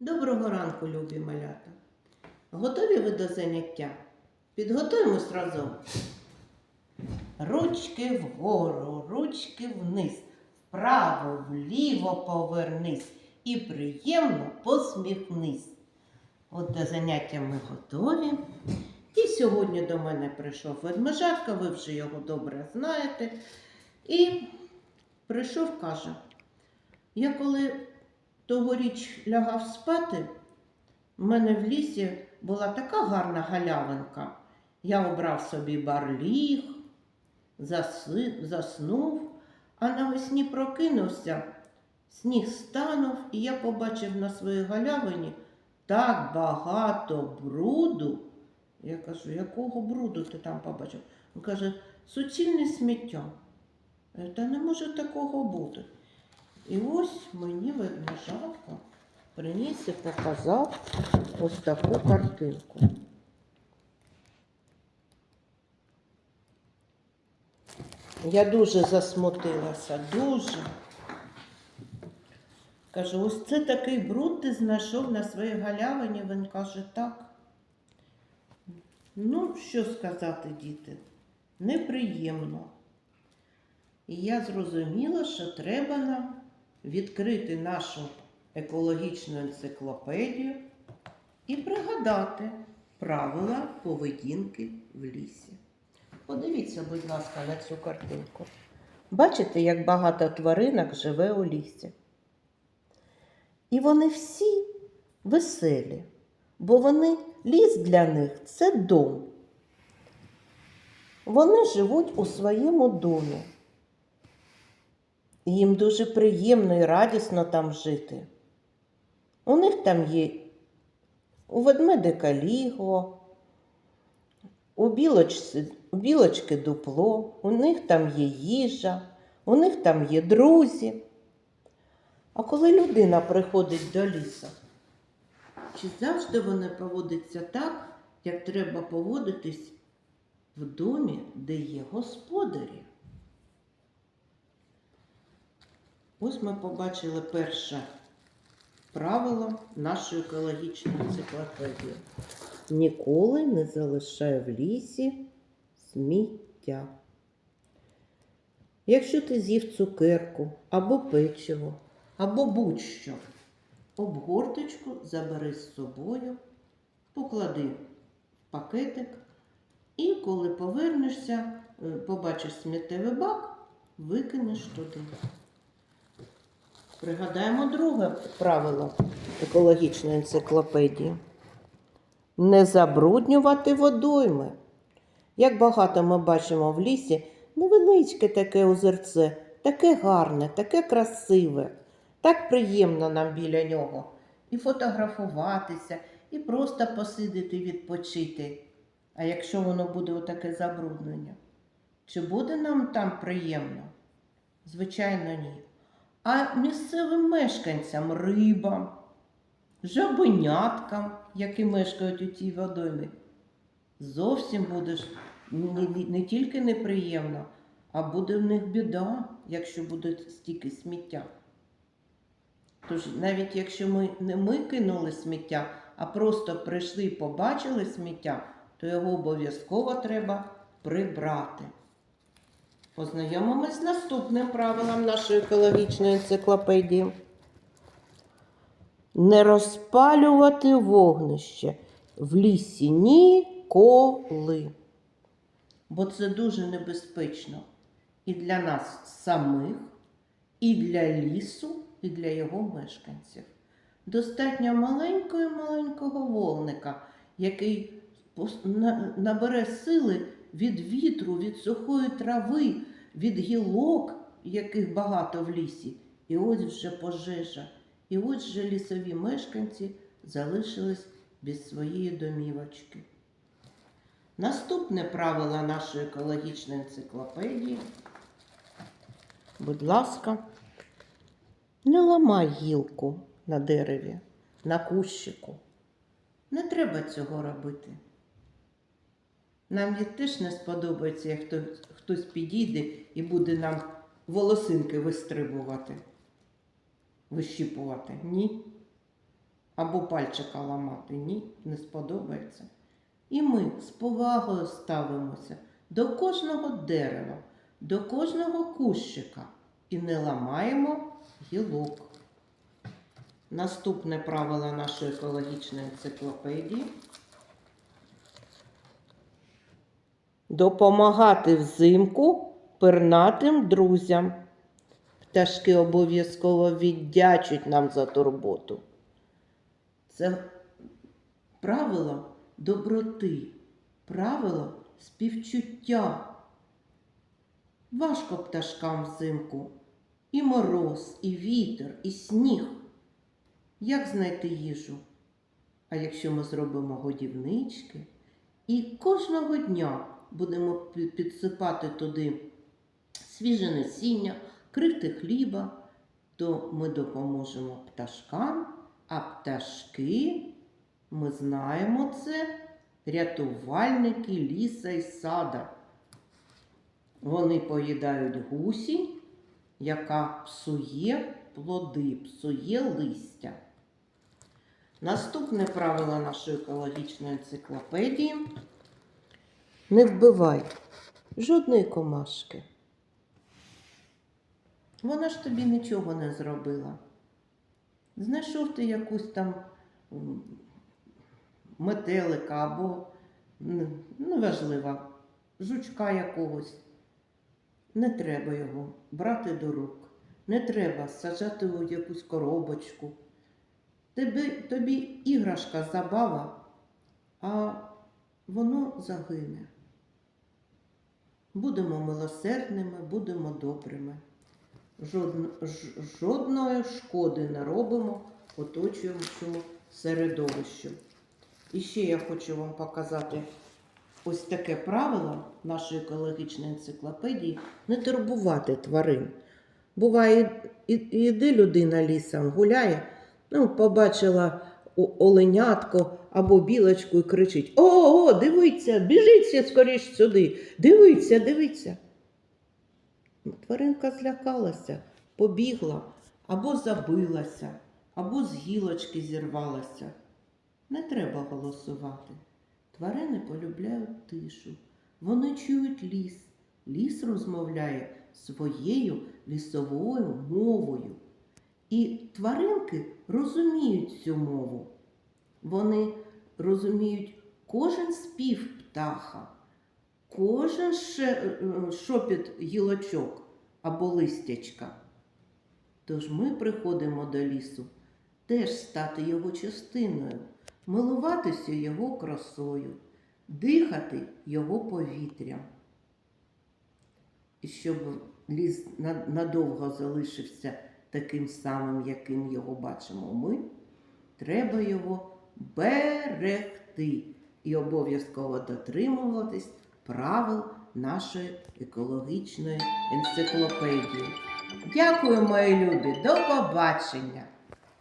Доброго ранку, любі малята. Готові ви до заняття? Підготуємось разом. Ручки вгору, ручки вниз, вправо, вліво повернись і приємно посміхнись. От до заняття ми готові. І сьогодні до мене прийшов ведмежатка, ви вже його добре знаєте. І прийшов, каже, я коли тогоріч лягав спати, в мене в лісі була така гарна галявинка. Я обрав собі барліг, заси, заснув, а навесні прокинувся, сніг станув, і я побачив на своїй галявині так багато бруду. Я кажу, якого бруду ти там побачив? Він каже, суцільне сміття. Та не може такого бути. І ось мені ведмежатка приніс і показав ось таку картинку. Я дуже засмутилася, дуже. Кажу, ось це такий бруд ти знайшов на своїй галявині. Він каже, так. Ну, що сказати, діти, неприємно. І я зрозуміла, що треба нам відкрити нашу екологічну енциклопедію і пригадати правила поведінки в лісі. Подивіться, будь ласка, на цю картинку. Бачите, як багато тваринок живе у лісі. І вони всі веселі, бо вони ліс для них це дом. Вони живуть у своєму домі. Їм дуже приємно і радісно там жити. У них там є у ведмедика лігво, у, білочці, у білочки дупло, у них там є їжа, у них там є друзі. А коли людина приходить до лісу, чи завжди вони поводяться так, як треба поводитись в домі, де є господарі? Ось ми побачили перше правило нашої екологічної енциклопедії. Ніколи не залишай в лісі сміття. Якщо ти з'їв цукерку або печиво, або будь-що, обгорточку забери з собою, поклади в пакетик, і коли повернешся, е, побачиш сміттєвий бак, викинеш туди. Пригадаємо друге правило екологічної енциклопедії. Не забруднювати водойми. Як багато ми бачимо в лісі, невеличке таке озерце, таке гарне, таке красиве, так приємно нам біля нього. І фотографуватися, і просто посидіти, відпочити. А якщо воно буде отаке забруднення, чи буде нам там приємно? Звичайно, ні. А місцевим мешканцям, рибам, жабеняткам, які мешкають у тій водоймі, зовсім буде не, не, не тільки неприємно, а буде в них біда, якщо буде стільки сміття. Тож навіть якщо ми не ми кинули сміття, а просто прийшли і побачили сміття, то його обов'язково треба прибрати. Познайомимось з наступним правилом нашої екологічної енциклопедії. Не розпалювати вогнище в лісі ніколи. Бо це дуже небезпечно і для нас самих, і для лісу, і для його мешканців. Достатньо маленького-маленького вогника, який набере сили від вітру, від сухої трави, від гілок, яких багато в лісі. І ось вже пожежа. І ось вже лісові мешканці залишились без своєї домівочки. Наступне правило нашої екологічної енциклопедії. Будь ласка, не ламай гілку на дереві, на кущику. Не треба цього робити. Нам теж не сподобається, як хтось, хтось підійде і буде нам волосинки вистрибувати, вищіпувати. Ні. або пальчика ламати. Ні, не сподобається. І ми з повагою ставимося до кожного дерева, до кожного кущика і не ламаємо гілок. Наступне правило нашої екологічної енциклопедії. Допомагати взимку пернатим друзям. Пташки обов'язково віддячуть нам за турботу. Це правило доброти, правило співчуття. Важко пташкам взимку і мороз, і вітер, і сніг. Як знайти їжу? А якщо ми зробимо годівнички і кожного дня будемо підсипати туди свіже насіння, крихти хліба, то ми допоможемо пташкам, а пташки, ми знаємо це, рятувальники ліса і сада. Вони поїдають гусінь, яка псує плоди, псує листя. Наступне правило нашої екологічної енциклопедії. Не вбивай жодної комашки. Вона ж тобі нічого не зробила. Знайшов ти якусь там метелика або неважливо, жучка якогось. Не треба його брати до рук. Не треба саджати у якусь коробочку. Тобі, тобі іграшка забава, а воно загине. Будемо милосердними, будемо добрими. Жодн, жодної шкоди не робимо оточуючому середовищу. І ще я хочу вам показати ось таке правило нашої екологічної енциклопедії не турбувати тварин. Буває, іде людина лісом, гуляє, ну, побачила оленятко або білочку і кричить: О, о, дивіться, біжіть скоріш сюди, дивіться, дивіться. Тваринка злякалася, побігла, або забилася, або з гілочки зірвалася. Не треба голосувати. Тварини полюбляють тишу. Вони чують ліс. Ліс розмовляє своєю лісовою мовою. І тваринки розуміють цю мову. Вони розуміють кожен спів птаха, кожен шопіт гілочок або листячка. Тож ми приходимо до лісу теж стати його частиною, милуватися його красою, дихати його повітрям. І щоб ліс надовго залишився таким самим, яким його бачимо ми, треба його берегти і обов'язково дотримуватись правил нашої екологічної енциклопедії. Дякую, мої люди, до побачення!